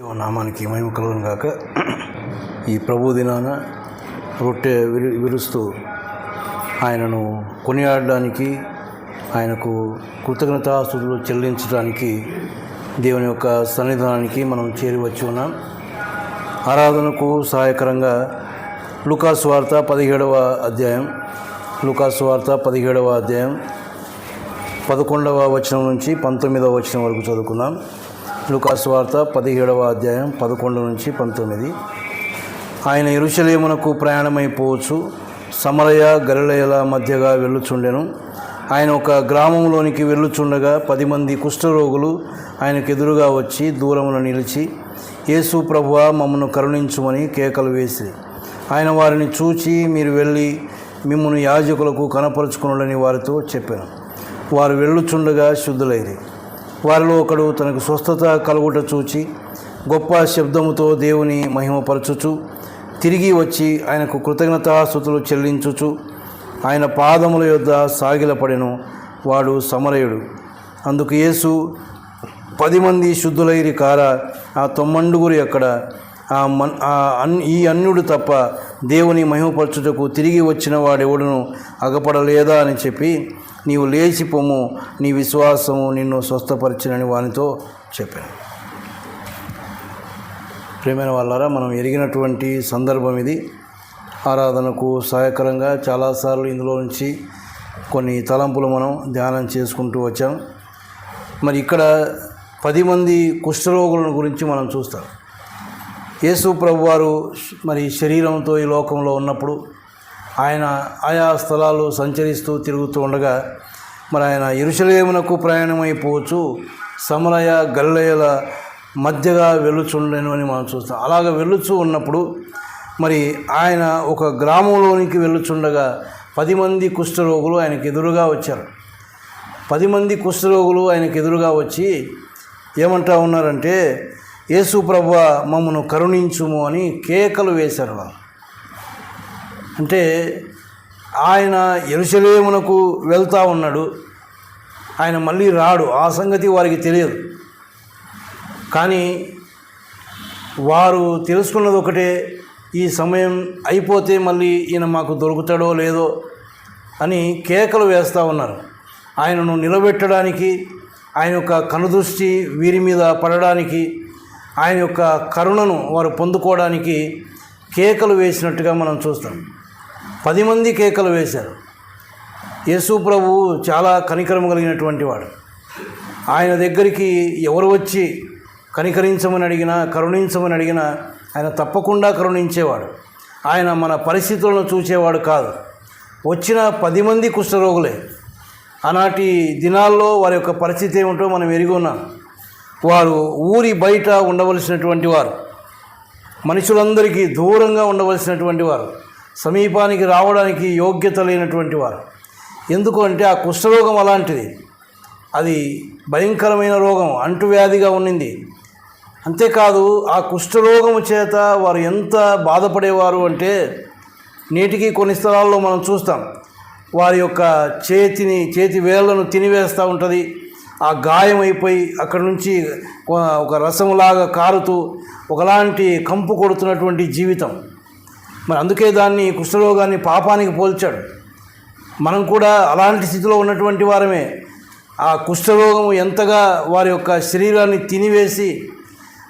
నామానికి మహిమ కలుగును గాక. ఈ ప్రభు దినాన రొట్టె విరు విరుస్తూ ఆయనను కొనియాడడానికి ఆయనకు కృతజ్ఞతాస్తుతులు చెల్లించడానికి దేవుని యొక్క సన్నిధానానికి మనం చేరివచ్చి ఉన్నాం. ఆరాధనకు సహాయకరంగా లుకాస్ వార్త పదిహేడవ అధ్యాయం లుకాస్ వార్త పదిహేడవ అధ్యాయం పదకొండవ వచనం నుంచి పంతొమ్మిదవ వచనం వరకు చదువుకుందాం. లుకాస్వార్త పదిహేడవ అధ్యాయం పదకొండు నుంచి పంతొమ్మిది. ఆయన ఇరుషలేమునకు ప్రయాణమైపోవచ్చు సమరయ గలిలయల మధ్యగా వెళ్ళుచుండెను. ఆయన ఒక గ్రామంలోనికి వెళ్ళుచుండగా పది మంది కుష్ఠరోగులు ఆయనకు ఎదురుగా వచ్చి దూరమున నిలిచి యేసు ప్రభువ మమ్మను కరుణించుమని కేకలు వేసి ఆయన వారిని చూచి మీరు వెళ్ళి మిమ్మల్ని యాజకులకు కనపరుచుకునుడని వారితో చెప్పాను. వారు వెళ్ళుచుండగా శుద్ధులైరి. వారిలో ఒకడు తనకు స్వస్థత కలుగుట చూచి గొప్ప శబ్దముతో దేవుని మహిమపరచుచు తిరిగి వచ్చి ఆయనకు కృతజ్ఞతాస్థుతులు చెల్లించుచు ఆయన పాదముల యొద్ద సాగిలపడెను వాడు సమరయుడు. అందుకు యేసు పది మంది శుద్ధులైరి కార ఆ తొమ్మండుగురు ఎక్కడ? ఆ మన్ ఆ అన్ ఈ అన్యుడు తప్ప దేవుని మహిమపరచుటకు తిరిగి వచ్చిన వాడెవడును అగపడలేదా అని చెప్పి నీవు లేచి పొమ్ము నీ విశ్వాసము నిన్ను స్వస్థపరిచినని వానితో చెప్పాను. ప్రేమైన వాళ్ళారా మనం ఎరిగినటువంటి సందర్భం ఇది. ఆరాధనకు సహాయకరంగా చాలాసార్లు ఇందులో నుంచి కొన్ని తలంపులు మనం ధ్యానం చేసుకుంటూ వచ్చాం. మరి ఇక్కడ పది మంది కుష్ఠరోగులను గురించి మనం చూస్తాం. యేసు ప్రభు వారు మరి శరీరంతో ఈ లోకంలో ఉన్నప్పుడు ఆయన ఆయా స్థలాలు సంచరిస్తూ తిరుగుతూ ఉండగా మరి ఆయన ఇరుషలేమునకు ప్రయాణమైపోవచ్చు సమరయ గల్లయల మధ్యగా వెళ్ళుచుండెను అని మనం చూస్తాం. అలాగ వెళ్ళుచూ ఉన్నప్పుడు మరి ఆయన ఒక గ్రామంలోనికి వెళ్ళుచుండగా పది మంది కుష్ఠరోగులు ఆయనకు ఎదురుగా వచ్చారు. పది మంది కుష్ఠరోగులు ఆయనకు ఎదురుగా వచ్చి ఏమంటా ఉన్నారంటే యేసు ప్రభు మమ్మను కరుణించుము అని కేకలు వేశారు వాళ్ళు. అంటే ఆయన ఎరుసలేమునకు వెళ్తూ ఉన్నాడు. ఆయన మళ్ళీ రాడు. ఆ సంగతి వారికి తెలియదు. కానీ వారు తెలుసుకున్నది ఒకటే ఈ సమయం అయిపోతే మళ్ళీ ఈయన మాకు దొరుకుతాడో లేదో అని కేకలు వేస్తూ ఉన్నారు. ఆయనను నిలబెట్టడానికి ఆయన యొక్క కనుదృష్టి వీరి మీద పడడానికి ఆయన యొక్క కరుణను వారు పొందుకోవడానికి కేకలు వేసినట్టుగా మనం చూస్తాం. పది మంది కేకలు వేశారు. యేసు ప్రభు చాలా కనికరం కలిగినటువంటి వాడు. ఆయన దగ్గరికి ఎవరు వచ్చి కనికరించమని అడిగినా కరుణించమని అడిగినా ఆయన తప్పకుండా కరుణించేవాడు. ఆయన మన పరిస్థితులను చూసేవాడు కాదు. వచ్చిన పది మంది కుష్ఠరోగులే. ఆనాటి దినాల్లో వారి యొక్క పరిస్థితి ఏమిటో మనం ఎరిగి ఉన్నాం. వారు ఊరి బయట ఉండవలసినటువంటి వారు. మనుషులందరికీ దూరంగా ఉండవలసినటువంటి వారు. సమీపానికి రావడానికి యోగ్యత లేనటువంటి వారు. ఎందుకు అంటే ఆ కుష్ఠరోగం అలాంటిది. అది భయంకరమైన రోగం అంటువ్యాధిగా ఉన్నింది. అంతేకాదు ఆ కుష్ఠరోగము చేత వారు ఎంత బాధపడేవారు అంటే నేటికి కొన్ని స్థలాల్లో మనం చూస్తాం. వారి యొక్క చేతిని చేతి వేళ్ళను తినివేస్తూ ఉంటుంది. ఆ గాయం అయిపోయి అక్కడ నుంచి ఒక రసంలాగా కారుతూ ఒకలాంటి కంపు కొడుతున్నటువంటి జీవితం. మరి అందుకే దాన్ని కుష్ఠరోగాన్ని పాపానికి పోల్చాడు. మనం కూడా అలాంటి స్థితిలో ఉన్నటువంటి వారమే. ఆ కుష్ఠరోగము ఎంతగా వారి యొక్క శరీరాన్ని తినివేసి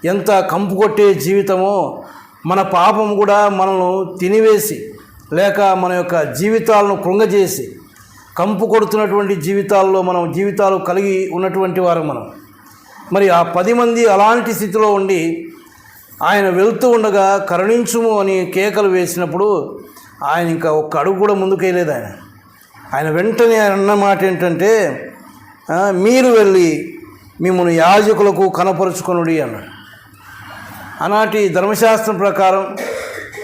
ఎంత కంపు కొట్టే జీవితమో మన పాపం కూడా మనల్ని తినివేసి లేక మన యొక్క జీవితాలను కృంగజేసి కంపు కొడుతున్నటువంటి జీవితాల్లో మనం జీవితాలు కలిగి ఉన్నటువంటి వారు మనం. మరి ఆ పది మంది అలాంటి స్థితిలో ఉండి ఆయన వెళ్తూ ఉండగా కరుణించుము అని కేకలు వేసినప్పుడు ఆయన ఇంకా ఒక్క అడుగు కూడా ముందుకు వేయలేదు ఆయన. ఆయన వెంటనే ఆయన అన్న మాట ఏంటంటే మీరు వెళ్ళి మిమ్మల్ని యాజకులకు కనపరుచుకొనుడి అన్నాడు. ఆనాటి ధర్మశాస్త్రం ప్రకారం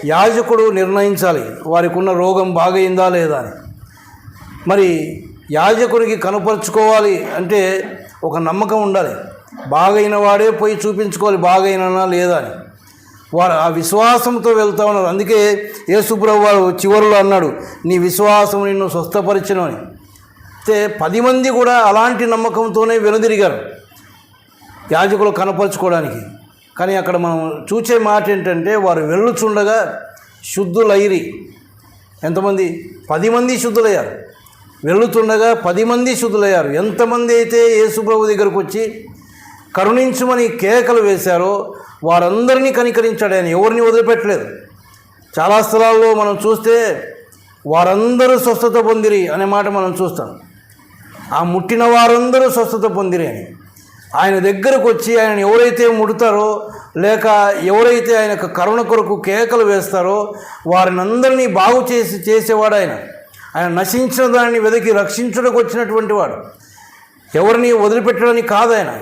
యాజకుడు నిర్ణయించాలి వారికి ఉన్న రోగం బాగైందా లేదా అని. మరి యాజకుడికి కనపరుచుకోవాలి అంటే ఒక నమ్మకం ఉండాలి. బాగైన వాడే పోయి చూపించుకోవాలి బాగైనా లేదా అని. వారు ఆ విశ్వాసంతో వెళ్తా ఉన్నారు. అందుకే యేసుప్రభు వారు చివరిలో అన్నాడు నీ విశ్వాసం నిన్ను స్వస్థపరిచను అని. అయితే పది మంది కూడా అలాంటి నమ్మకంతోనే వెనుదిరిగారు యాజకులు కనపరుచుకోవడానికి. కానీ అక్కడ మనం చూసే మాట ఏంటంటే వారు వెళ్ళుచుండగా శుద్ధులైరి. ఎంతమంది? పది మంది శుద్ధులయ్యారు. వెళ్ళుతుండగా పది మంది శుద్ధులయ్యారు. ఎంతమంది అయితే యేసుప్రభు దగ్గరకు వచ్చి కరుణించమని కేకలు వేశారో వారందరినీ కనికరించాడు ఆయన. ఎవరిని వదిలిపెట్టలేదు. చాలా స్థలాల్లో మనం చూస్తే వారందరూ స్వస్థత పొందిరి అనే మాట మనం చూస్తాం. ఆ ముట్టిన వారందరూ స్వస్థత పొందిరి అని. ఆయన దగ్గరకు వచ్చి ఆయన ఎవరైతే ముడతారో లేక ఎవరైతే ఆయన కరుణ కొరకు కేకలు వేస్తారో వారిని అందరినీ బాగు చేసి చేసేవాడు ఆయన. ఆయన నశించిన దాన్ని వెతికి రక్షించడానికి వచ్చినటువంటి వాడు. ఎవరిని వదిలిపెట్టడానికి కాదు ఆయన.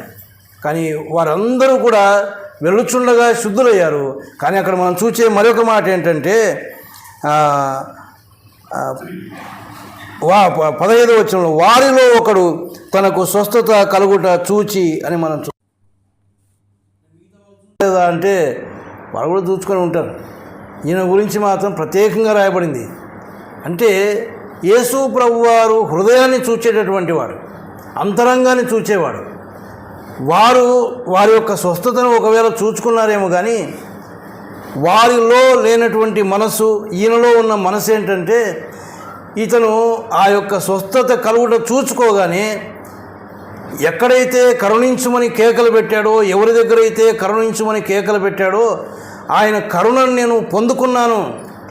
కానీ వారందరూ కూడా వెళ్ళుచుండగా శుద్ధులయ్యారు. కానీ అక్కడ మనం చూసే మరొక మాట ఏంటంటే వా పదహైదు వచ్చిన వారిలో ఒకడు తనకు స్వస్థత కలుగుట చూచి అని మనం చూ లేదా అంటే వాళ్ళు కూడా దూచుకొని ఉంటారు. ఈయన గురించి మాత్రం ప్రత్యేకంగా రాయబడింది. అంటే యేసు ప్రభువారు హృదయాన్ని చూచేటటువంటి వాడు అంతరంగాన్ని చూచేవాడు. వారు వారి యొక్క స్వస్థతను ఒకవేళ చూచుకున్నారేమో కానీ వారిలో లేనటువంటి మనసు ఈయనలో ఉన్న మనసు ఏంటంటే ఇతను ఆ యొక్క స్వస్థత కలుగుట చూచుకోగానే ఎక్కడైతే కరుణించుమని కేకలు పెట్టాడో ఎవరి దగ్గర అయితే కరుణించుమని కేకలు పెట్టాడో ఆయన కరుణను నేను పొందుకున్నాను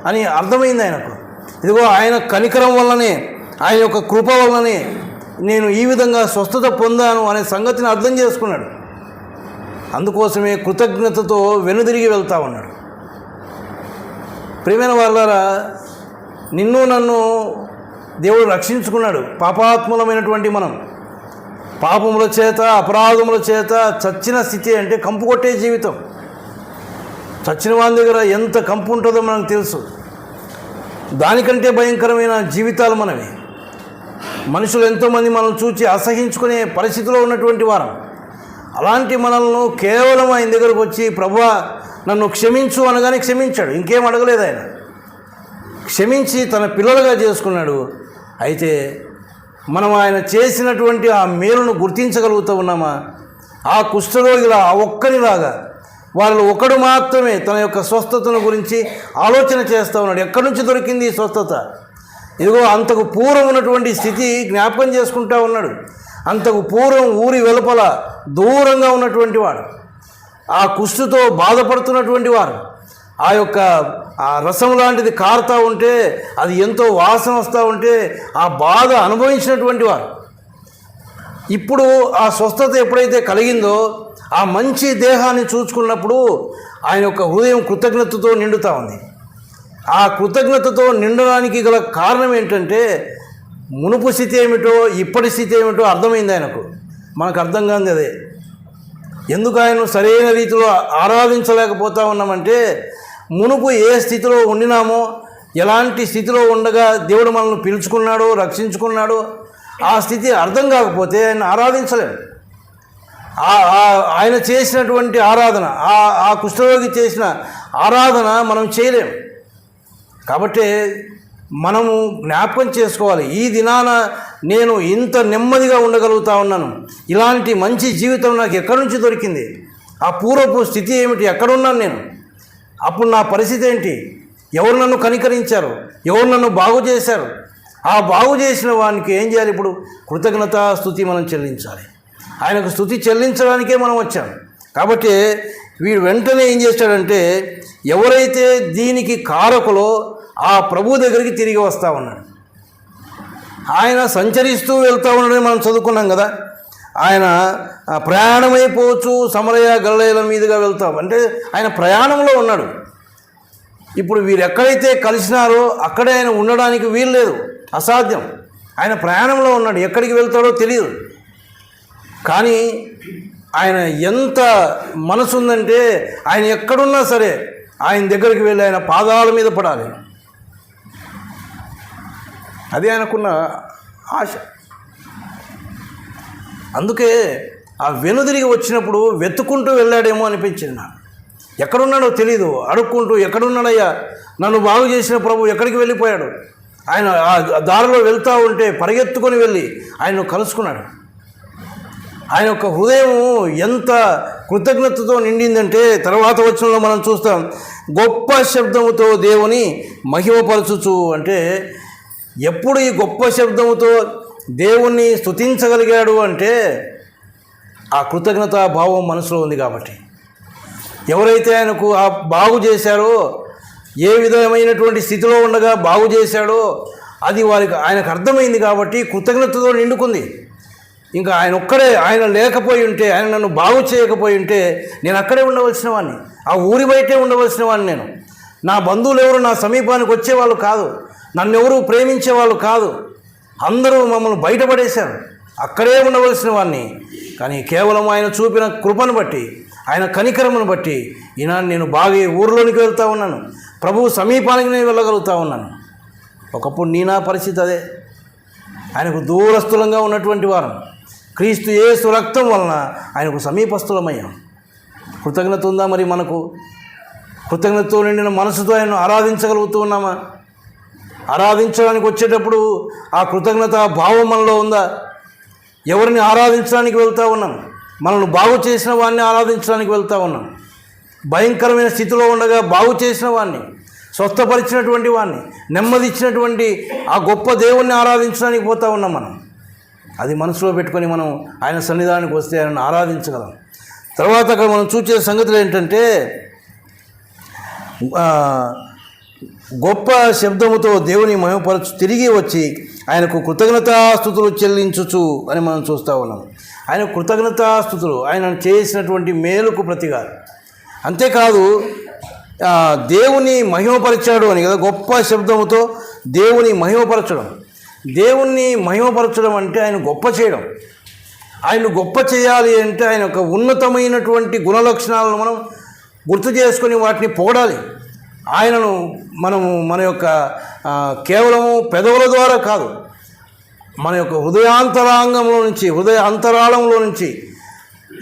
అని అర్థమైంది ఆయనకు. ఇదిగో ఆయన కనికరం వల్లనే ఆయన యొక్క కృప వల్లనే నేను ఈ విధంగా స్వస్థత పొందాను అనే సంగతిని అర్థం చేసుకున్నాడు. అందుకోసమే కృతజ్ఞతతో వెనుదిరిగి వెళ్తా ఉన్నాడు. ప్రేమైన వాళ్ళారా నిన్ను నన్ను దేవుడు రక్షించుకున్నాడు. పాపాత్ములమైనటువంటి మనం. పాపముల చేత అపరాధముల చేత చచ్చిన స్థితి అంటే కంపు కొట్టే జీవితం. చచ్చిన వాళ్ళ దగ్గర ఎంత కంపు ఉంటుందో మనకు తెలుసు. దానికంటే భయంకరమైన జీవితాలు మనవి. మనుషులు ఎంతోమంది మనం చూచి అసహించుకునే పరిస్థితిలో ఉన్నటువంటి వారం. అలాంటి మనల్ని కేవలం ఆయన దగ్గరకు వచ్చి ప్రభువా నన్ను క్షమించు అనగానే క్షమించాడు. ఇంకేం అడగలేదు ఆయన. క్షమించి తన పిల్లలుగా చేసుకున్నాడు. అయితే మనం ఆయన చేసినటువంటి ఆ మేలును గుర్తించగలుగుతూ ఉన్నామా? ఆ కుష్ఠరోగిలా ఆ ఒక్కరిలాగా వాళ్ళు ఒకడు మాత్రమే తన యొక్క స్వస్థతను గురించి ఆలోచన చేస్తూ ఉన్నాడు. ఎక్కడి నుంచి దొరికింది ఈ స్వస్థత? ఇదిగో అంతకు పూర్వం ఉన్నటువంటి స్థితి జ్ఞాపకం చేసుకుంటా ఉన్నాడు. అంతకు పూర్వం ఊరి వెలుపల దూరంగా ఉన్నటువంటి వాడు. ఆ కుష్టుతో బాధపడుతున్నటువంటి వారు ఆ యొక్క ఆ రసం లాంటిది కారుతూ ఉంటే అది ఎంతో వాసన వస్తూ ఉంటే ఆ బాధ అనుభవించినటువంటి వారు ఇప్పుడు ఆ స్వస్థత ఎప్పుడైతే కలిగిందో ఆ మంచి దేహాన్ని చూసుకున్నప్పుడు ఆయన యొక్క హృదయం కృతజ్ఞతతో నిండుతూ ఉంది. ఆ కృతజ్ఞతతో నిండడానికి గల కారణం ఏంటంటే మునుపు స్థితి ఏమిటో ఇప్పటి స్థితి ఏమిటో అర్థమైంది ఆయనకు. మనకు అర్థం కాంది అదే. ఎందుకు ఆయన సరైన రీతిలో ఆరాధించలేకపోతా ఉన్నామంటే మునుపు ఏ స్థితిలో ఉండినామో ఎలాంటి స్థితిలో ఉండగా దేవుడు మనల్ని పిలుచుకున్నాడో రక్షించుకున్నాడో ఆ స్థితి అర్థం కాకపోతే ఆయన ఆరాధించలేము ఆయన చేసినటువంటి ఆరాధన ఆ ఆ కుష్ఠరోగి చేసిన ఆరాధన మనం చేయలేము కాబట్టి మనము జ్ఞాపకం చేసుకోవాలి. ఈ దినాన నేను ఇంత నెమ్మదిగా ఉండగలుగుతా ఉన్నాను. ఇలాంటి మంచి జీవితం నాకు ఎక్కడి నుంచి దొరికింది? ఆ పూర్వపు స్థితి ఏమిటి? ఎక్కడున్నాను నేను? అప్పుడు నా పరిస్థితి ఏంటి? ఎవరు నన్ను కనికరించారు? ఎవరు నన్ను బాగు చేశారు? ఆ బాగు చేసిన వానికి ఏం చేయాలి ఇప్పుడు? కృతజ్ఞత స్థుతి మనం చెల్లించాలి. ఆయనకు స్థుతి చెల్లించడానికే మనం వచ్చాం. కాబట్టి వీడు వెంటనే ఏం చేశాడంటే ఎవరైతే దీనికి కారకులో ఆ ప్రభు దగ్గరికి తిరిగి వస్తూ ఉన్నాడు. ఆయన సంచరిస్తూ వెళ్తూ ఉన్నాడని మనం చదువుకున్నాం కదా. ఆయన ప్రయాణమైపోవచ్చు సమరయ గల్లయ్యల మీదుగా వెళ్తాం. అంటే ఆయన ప్రయాణంలో ఉన్నాడు. ఇప్పుడు వీరు ఎక్కడైతే కలిసినారో అక్కడే ఆయన ఉండడానికి వీలు లేదు. అసాధ్యం. ఆయన ప్రయాణంలో ఉన్నాడు. ఎక్కడికి వెళ్తాడో తెలియదు. కానీ ఆయన ఎంత మనసు ఉందంటే ఆయన ఎక్కడున్నా సరే ఆయన దగ్గరికి వెళ్ళి ఆయన పాదాల మీద పడాలి. అది ఆయనకున్న ఆశ. అందుకే ఆ వెనుదిరిగి వచ్చినప్పుడు వెతుక్కుంటూ వెళ్ళాడేమో అనిపించింది నాకు. ఎక్కడున్నాడో తెలీదు అడుక్కుంటూ ఎక్కడున్నాడయ్యా నన్ను బాగు చేసిన ప్రభు ఎక్కడికి వెళ్ళిపోయాడు? ఆయన ఆ దారిలో వెళ్తూ ఉంటే పరిగెత్తుకొని వెళ్ళి ఆయన్ను కలుసుకున్నాడు. ఆయన యొక్క హృదయం ఎంత కృతజ్ఞతతో నిండిందంటే తర్వాత వచ్చినలో మనం చూస్తాం గొప్ప శబ్దముతో దేవుని మహిమపరచుచు అంటే ఎప్పుడు ఈ గొప్ప శబ్దముతో దేవుణ్ణి స్తుతించగలిగాడు అంటే ఆ కృతజ్ఞత భావం మనసులో ఉంది కాబట్టి. ఎవరైతే ఆయనకు ఆ బాగు చేశారో ఏ విధమైనటువంటి స్థితిలో ఉండగా బాగు చేశాడో అది వారికి ఆయనకు అర్థమైంది కాబట్టి కృతజ్ఞతతో నిండుకుంది. ఇంకా ఆయన ఒక్కడే ఆయన లేకపోయి ఉంటే ఆయన నన్ను బాగు చేయకపోయి ఉంటే నేను అక్కడే ఉండవలసిన వాడిని ఆ ఊరి బయటే ఉండవలసిన వాడిని నేను. నా బంధువులు ఎవరు నా సమీపానికి వచ్చేవాళ్ళు కాదు. నన్ను ప్రేమించే ప్రేమించేవాళ్ళు కాదు. అందరూ మమ్మల్ని బయటపడేశారు. అక్కడే ఉండవలసిన వాడిని కానీ కేవలం ఆయన చూపిన కృపను బట్టి ఆయన కనికరమును బట్టి ఈనాడు నేను బాగా ఈ ఊరిలోనికి వెళ్తూ ఉన్నాను. ప్రభువు సమీపానికి నేను వెళ్ళగలుగుతా ఉన్నాను. ఒకప్పుడు నీ నా పరిస్థితి అదే. ఆయనకు దూరస్థులంగా ఉన్నటువంటి వారం. క్రీస్తు ఏ రక్తం వలన ఆయనకు సమీపస్థులమయ్యాం. కృతజ్ఞత ఉందా మరి మనకు? కృతజ్ఞతతో నిండిన మనసుతో ఆయన ఆరాధించగలుగుతూ ఉన్నామా? ఆరాధించడానికి వచ్చేటప్పుడు ఆ కృతజ్ఞత భావం మనలో ఉందా? ఎవరిని ఆరాధించడానికి వెళ్తూ ఉన్నాం? మనల్ని బాగు చేసిన వాడిని ఆరాధించడానికి వెళ్తూ ఉన్నాం. భయంకరమైన స్థితిలో ఉండగా బాగు చేసిన వాడిని స్వస్థపరిచినటువంటి వాడిని నెమ్మదిచ్చినటువంటి ఆ గొప్ప దేవుణ్ణి ఆరాధించడానికి పోతూ ఉన్నాం మనం. అది మనసులో పెట్టుకొని మనం ఆయన సన్నిధానానికి వస్తే ఆయనను ఆరాధించగలం. తర్వాత అక్కడ మనం చూసే సంగతులు ఏంటంటే గొప్ప శబ్దముతో దేవుని మహిమపరచు తిరిగి వచ్చి ఆయనకు కృతజ్ఞతాస్థుతులు చెల్లించుచు అని మనం చూస్తూ ఉన్నాం. ఆయన కృతజ్ఞతాస్థుతులు ఆయన చేసినటువంటి మేలుకు ప్రతిగా అంతేకాదు దేవుని మహిమపరిచాడు అని కదా గొప్ప శబ్దముతో దేవుని మహిమపరచడం. దేవుణ్ణి మహిమపరచడం అంటే ఆయన గొప్ప చేయడం. ఆయన గొప్ప చేయాలి అంటే ఆయన యొక్క ఉన్నతమైనటువంటి గుణలక్షణాలను మనం గుర్తు చేసుకొని వాటిని పొగడాలి ఆయనను మనము మన యొక్క కేవలము పెదవుల ద్వారా కాదు మన యొక్క హృదయాంతరాంగంలో నుంచి హృదయ అంతరాళంలో నుంచి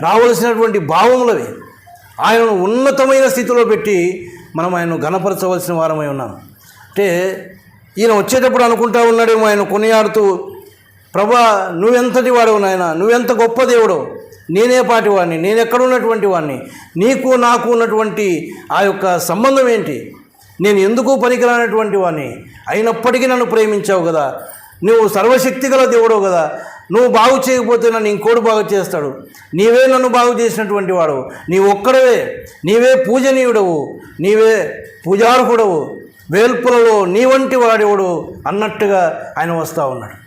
రావలసినటువంటి భావములవి ఆయనను ఉన్నతమైన స్థితిలో పెట్టి మనం ఆయనను గణపరచవలసిన వారమై ఉన్నాం. అంటే ఈయన వచ్చేటప్పుడు అనుకుంటా ఉన్నాడేమో ఆయన కొనియాడుతూ ప్రభా నువ్వెంతటి వాడవు నాయన? నువ్వెంత గొప్ప దేవుడు నేనే పాటి వాడిని నేను ఎక్కడున్నటువంటి వాడిని నీకు నాకు ఉన్నటువంటి ఆ యొక్క సంబంధం ఏంటి? నేను ఎందుకు పనికిరానటువంటి వాడిని అయినప్పటికీ నన్ను ప్రేమించావు కదా. నువ్వు సర్వశక్తి గల దేవుడవు కదా. నువ్వు బాగు చేయకపోతే నన్ను ఇంకోడు బాగు చేస్తాడు. నీవే నన్ను బాగు చేసినటువంటి వాడు నీ ఒక్కడవే నీవే పూజనీయుడవు. నీవే పూజార్హుడవు. వేల్పులలో నీ వంటి వాడేవుడు? అన్నట్టుగా ఆయన వస్తూ ఉన్నాడు.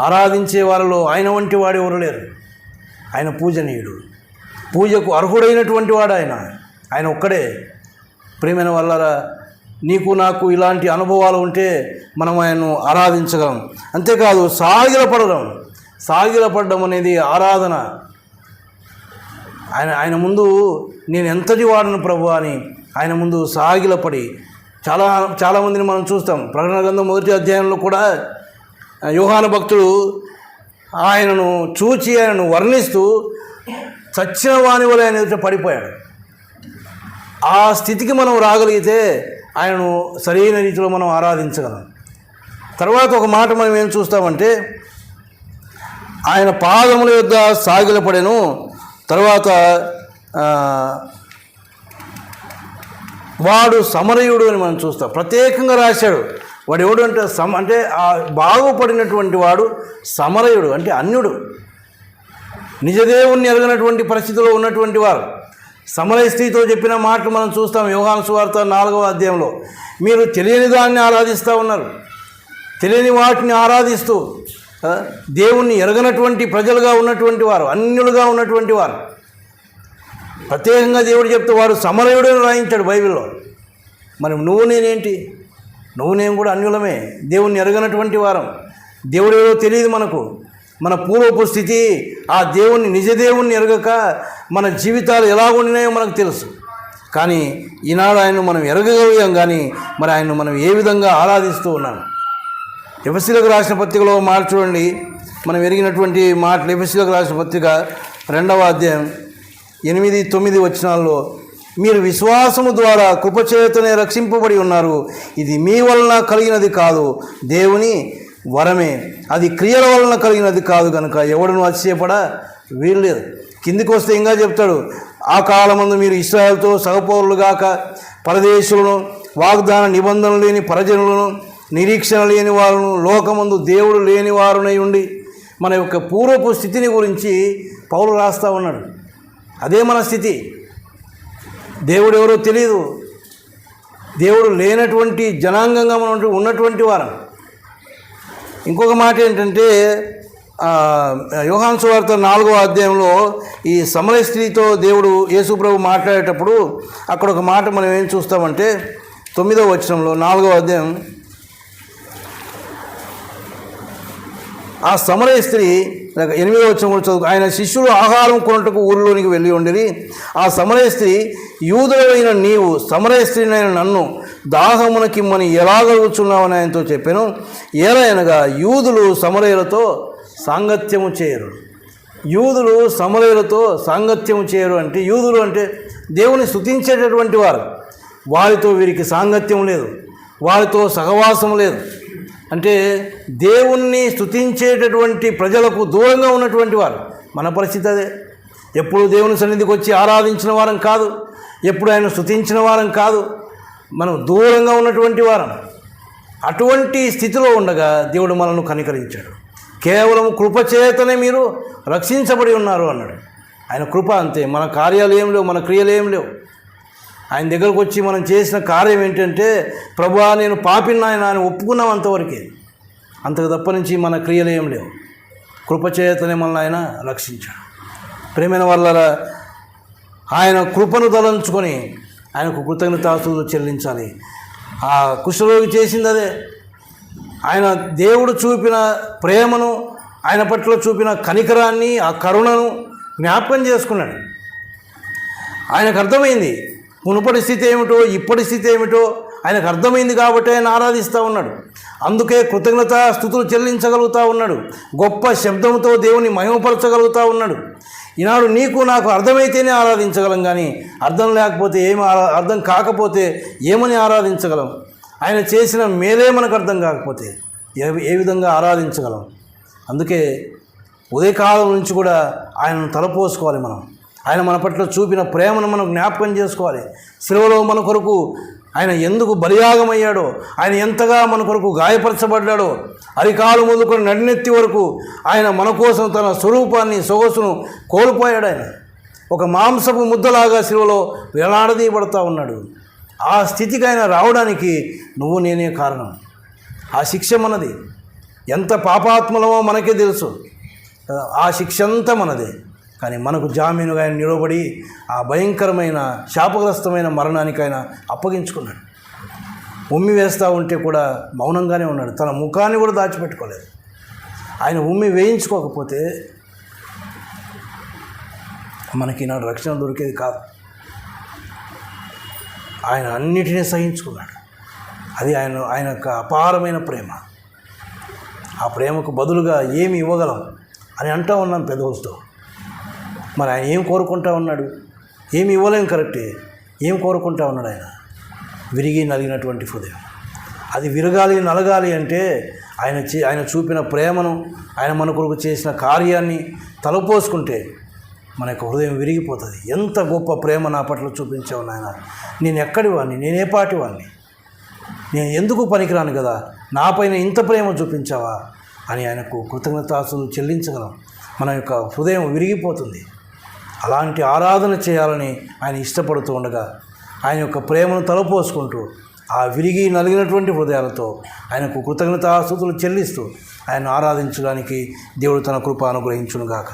ఆరాధించే వారిలో ఆయన వంటి వాడెవరు లేరు. ఆయన పూజనీయుడు. పూజకు అర్హుడైనటువంటి వాడు ఆయన ఆయన ఒక్కడే. ప్రేమైన వల్లరా నీకు నాకు ఇలాంటి అనుభవాలు ఉంటే మనం ఆయన్ను ఆరాధించగలం. అంతేకాదు సాగిలపడడం సాగిలపడడం అనేది ఆరాధన. ఆయన ఆయన ముందు నేను ఎంతటి వాడను ప్రభు అని ఆయన ముందు సాగిలపడి చాలా చాలామందిని మనం చూస్తాం. ప్రకటన గ్రంథం మొదటి అధ్యాయంలో కూడా యోహాన భక్తుడు ఆయనను చూచి ఆయనను వర్ణిస్తూ చచ్చిన వాని వల్ల ఆయన పడిపోయాడు. ఆ స్థితికి మనం రాగలిగితే ఆయనను సరైన రీతిలో మనం ఆరాధించగలం. తర్వాత ఒక మాట మనం ఏం చూస్తామంటే ఆయన పాదముల యొద్ద సాగిలపడెను తర్వాత వాడు సమరయుడు అని మనం చూస్తాం. ప్రత్యేకంగా రాశాడు. వాడు ఎవడు అంటే సమ అంటే ఆ బాగుపడినటువంటి వాడు సమరయుడు అంటే అన్యుడు. నిజదేవుణ్ణి ఎరగనటువంటి పరిస్థితిలో ఉన్నటువంటి వారు. సమరయ స్త్రీతో చెప్పిన మాటలు మనం చూస్తాం యోగాను సువార్త నాలుగవ అధ్యాయంలో. మీరు తెలియని దాన్ని ఆరాధిస్తూ ఉన్నారు. తెలియని వాటిని ఆరాధిస్తూ దేవుణ్ణి ఎరగనటువంటి ప్రజలుగా ఉన్నటువంటి వారు అన్యులుగా ఉన్నటువంటి వారు. ప్రత్యేకంగా దేవుడు చెప్తే వారు సమరయుడని రాయించాడు బైబిల్లో. మరి నువ్వు నేనేంటి? నువ్వు నేను కూడా అన్యులమే. దేవుణ్ణి ఎరగనటువంటి వారం. దేవుడు ఏదో తెలియదు మనకు. మన పూర్వపు స్థితి ఆ దేవుణ్ణి నిజ దేవుణ్ణి ఎరగక మన జీవితాలు ఎలా ఉండినాయో మనకు తెలుసు. కానీ ఈనాడు ఆయన మనం ఎరగగలిగాం కానీ మరి ఆయన్ను మనం ఏ విధంగా ఆరాధిస్తూ ఉన్నాం? ఎఫ్ఎస్సీలకు రాసిన పత్రికలో మాట చూడండి. మనం ఎరిగినటువంటి మాటలు ఎఫ్ఎస్సీలకు రాసిన పత్రిక రెండవ అధ్యాయం ఎనిమిది తొమ్మిది వచనాల్లో మీరు విశ్వాసము ద్వారా కృపచేతనే రక్షింపబడి ఉన్నారు. ఇది మీ వలన కలిగినది కాదు. దేవుని వరమే. అది క్రియల వలన కలిగినది కాదు కనుక ఎవడను అతిశయపడ వీల్లేదు. కిందికి వస్తే ఇంకా చెప్తాడు ఆ కాలమందు మీరు ఇస్రాయల్తో సహపౌరులుగాక పరదేశులను వాగ్దాన నిబంధనలు లేని పరజనులను నిరీక్షణ లేని వారును లోకమందు దేవుడు లేని వారునై ఉండి మన యొక్క పూర్వపు స్థితిని గురించి పౌరులు రాస్తా ఉన్నాడు. అదే మన స్థితి. దేవుడు ఎవరో తెలియదు దేవుడు లేనటువంటి జనాంగంగా మనం ఉన్నటువంటి వారం. ఇంకొక మాట ఏంటంటే ఆ, యోహాను సువార్త నాలుగో అధ్యాయంలో ఈ సమర స్త్రీతో దేవుడు యేసుప్రభు మాట్లాడేటప్పుడు అక్కడ ఒక మాట మనం ఏం చూస్తామంటే తొమ్మిదో వచనంలో నాలుగో అధ్యాయం. ఆ సమరయ స్త్రీ ఎనిమిదో వచ్చిన కూడా చదువు ఆయన శిష్యులు ఆహారం కొనుటకు ఊరిలోనికి వెళ్ళి ఉండేది ఆ సమరయ స్త్రీ యూదులైన నీవు సమరయ స్త్రీనైన నన్ను దాహమునకిమ్మని ఎలాగలుగుచున్నావని ఆయనతో చెప్పాను. ఏలైనగా యూదులు సమరయులతో సాంగత్యము చేయరు. యూదులు సమరయులతో సాంగత్యము చేయరు అంటే యూదులు అంటే దేవుని స్థుతించేటటువంటి వారు. వారితో వీరికి సాంగత్యం లేదు. వారితో సహవాసం లేదు. అంటే దేవుణ్ణి స్తుతించేటటువంటి ప్రజలకు దూరంగా ఉన్నటువంటి వారు. మన పరిస్థితి అదే. ఎప్పుడు దేవుని సన్నిధికి వచ్చి ఆరాధించిన వారం కాదు. ఎప్పుడు ఆయన స్తుతించిన వారం కాదు. మనం దూరంగా ఉన్నటువంటి వారం. అటువంటి స్థితిలో ఉండగా దేవుడు మనను కనికరించాడు. కేవలం కృపచేతనే మీరు రక్షించబడి ఉన్నారు అన్నాడు. ఆయన కృప అంతే. మన కార్యాలు ఏం లేవు మన క్రియలు ఏం లేవు. ఆయన దగ్గరకు వచ్చి మనం చేసిన కార్యం ఏంటంటే ప్రభా నేను పాపిన్నాయన ఆయన అని ఒప్పుకున్నాం అంతవరకే. అంతకు తప్ప నుంచి మన క్రియలు ఏం లేవు. కృపచేతనే మనల్ని ఆయన రక్షించాడు. ప్రేమైన వాళ్ళ ఆయన కృపను తలంచుకొని ఆయనకు కృతజ్ఞతాస్తులు చెల్లించాలి. ఆ కుష్ఠరోగి చేసింది అదే. ఆయన దేవుడు చూపిన ప్రేమను ఆయన పట్ల చూపిన కనికరాన్ని ఆ కరుణను జ్ఞాపకం చేసుకున్నాడు. ఆయనకు అర్థమైంది మునుపటి స్థితి ఏమిటో ఇప్పటి స్థితి ఏమిటో ఆయనకు అర్థమైంది కాబట్టి ఆయన ఆరాధిస్తూ ఉన్నాడు. అందుకే కృతజ్ఞత స్థుతులు చెల్లించగలుగుతూ ఉన్నాడు. గొప్ప శబ్దంతో దేవుని మహిమపరచగలుగుతూ ఉన్నాడు. ఈనాడు నీకు నాకు అర్థమైతేనే ఆరాధించగలం కానీ అర్థం లేకపోతే ఏమి ఆరా అర్థం కాకపోతే ఏమని ఆరాధించగలం? ఆయన చేసిన మేలే మనకు అర్థం కాకపోతే ఏ ఏ విధంగా ఆరాధించగలం? అందుకే ఉదయకాలం నుంచి కూడా ఆయనను తలపోసుకోవాలి మనం. ఆయన మన పట్ల చూపిన ప్రేమను మనం జ్ఞాపకం చేసుకోవాలి. శిలువలో మన కొరకు ఆయన ఎందుకు బలియాగమయ్యాడో ఆయన ఎంతగా మన కొరకు గాయపరచబడ్డాడో అరికాలు మొదలుకొని నడినెత్తి వరకు ఆయన మన కోసం తన స్వరూపాన్ని సొగసును కోల్పోయాడు ఆయన. ఒక మాంసపు ముద్దలాగా శిలువలో వేలాడదీయబడతా ఉన్నాడు. ఆ స్థితికి ఆయన రావడానికి నువ్వు నేనే కారణం. ఆ శిక్ష మనది. ఎంత పాపాత్మలమో మనకే తెలుసు. ఆ శిక్ష అంతా మనదే. కానీ మనకు జామీనుగా ఆయన నిలబడి ఆ భయంకరమైన శాపగ్రస్తమైన మరణానికి ఆయన అప్పగించుకున్నాడు. ఉమ్మి వేస్తూ ఉంటే కూడా మౌనంగానే ఉన్నాడు. తన ముఖాన్ని కూడా దాచిపెట్టుకోలేదు. ఆయన ఉమ్మి వేయించుకోకపోతే మనకి ఈనాడు రక్షణ దొరికేది కాదు. ఆయన అన్నిటినీ సహించుకున్నాడు. అది ఆయన ఆయన యొక్క అపారమైన ప్రేమ. ఆ ప్రేమకు బదులుగా ఏమి ఇవ్వగలం అని అంటూ ఉన్నాం పెదవులతో. మరి ఆయన ఏం కోరుకుంటా ఉన్నాడు? ఏమి ఇవ్వలేము కరెక్టే. ఏం కోరుకుంటా ఉన్నాడు ఆయన? విరిగి నలిగినటువంటి హృదయం. అది విరగాలి నలగాలి అంటే ఆయన చే ఆయన చూపిన ప్రేమను ఆయన మన కొరకు చేసిన కార్యాన్ని తలపోసుకుంటే మన యొక్క హృదయం విరిగిపోతుంది. ఎంత గొప్ప ప్రేమ నా పట్ల చూపించావు నాయన. నేను ఎక్కడి వాడిని నేనే పాటి వాడిని నేను ఎందుకు పనికిరాను కదా? నాపైన ఇంత ప్రేమ చూపించావా? అని ఆయనకు కృతజ్ఞతాసులు చెల్లించగలం. మన యొక్క హృదయం విరిగిపోతుంది. అలాంటి ఆరాధన చేయాలని ఆయన ఇష్టపడుతూ ఉండగా ఆయన యొక్క ప్రేమను తలపోసుకుంటూ ఆ విరిగి నలిగినటువంటి హృదయాలతో ఆయనకు కృతజ్ఞతాస్తుతులు చెల్లిస్తూ ఆయన ఆరాధించడానికి దేవుడు తన కృప అనుగ్రహించునుగాక.